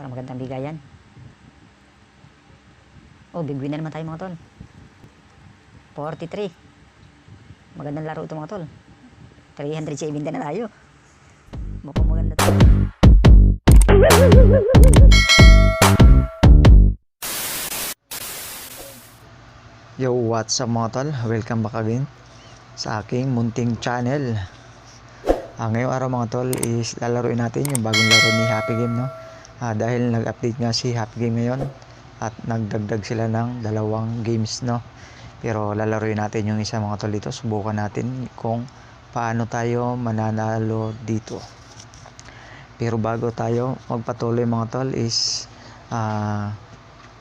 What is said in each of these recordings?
Para magandang bigayan. Oh, big win na naman tayo mga tol. 43. Magandang laro ito mga tol. 370 na tayo. Mukhang maganda to. Yo, what's up mga tol? Welcome back again sa aking munting channel. Ah, ngayong araw mga tol is lalaroin natin yung bagong laro ni Happy Game no. Ah, dahil nag-update nga si Happy Game ngayon at nagdagdag sila ng dalawang games no. Pero lalaroin natin yung isa mga tol dito. Subukan natin kung paano tayo mananalo dito. Pero bago tayo magpatuloy mga tol is ah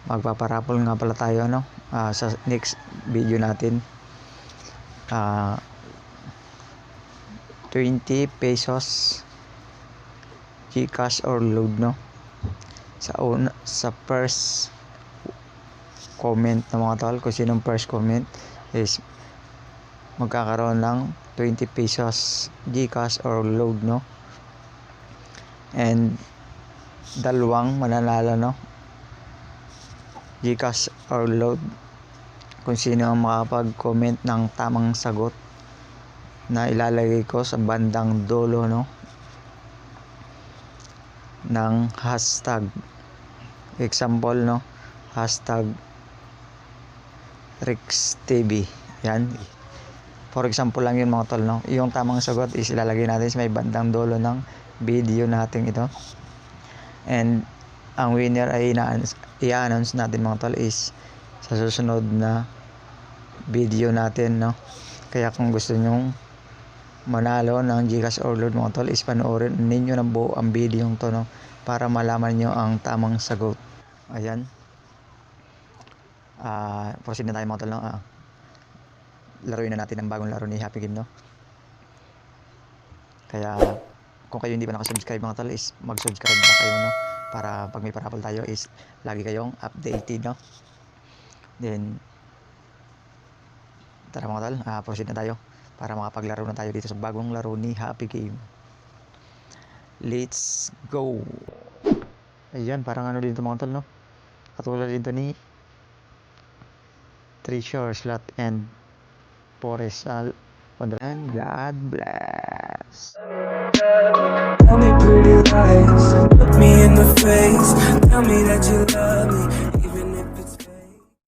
magpaparapol nga pala tayo no Ah, sa next video natin ah 20 pesos Gcash or load no sa una, sa first comment ng mga tol kung sinong first comment is magkakaroon ng 20 pesos Gcash or load no? And dalawang mananalo no? Gcash or load. Kung sino ang makapag-comment ng tamang sagot na ilalagay ko sa bandang dulo no ng hashtag. Example no? Hashtag RixTV yan. For example lang yun mga tol no? Yung tamang sagot is ilalagay natin sa may bandang dulo ng video natin ito. And ang winner ay i-announce natin mga tol is sa susunod na video natin no? Kaya kung gusto nyong manalo ng Gcash or load mga tol is panoorin ninyo ng buo ang video to no para malaman nyo ang tamang sagot. Ayan. Ah proceed na tayo mga tol no? Ah, laruin na natin ang bagong laro ni Happy Game no? Kaya kung kayo hindi pa nakasubscribe mga tol is mag-subscribe na kayo no? Para pag may parapol tayo is lagi kayong updated no? Then tara mga tol. Ah, proceed na tayo para makapaglaro na tayo dito sa bagong laro ni Happy Game. Let's go! Ayan parang ano dito mga tol no? Katulad dito ni Treasure Slot and Forest Al and God bless! Tell me pretty lies, look me in the face. Tell me that you love me,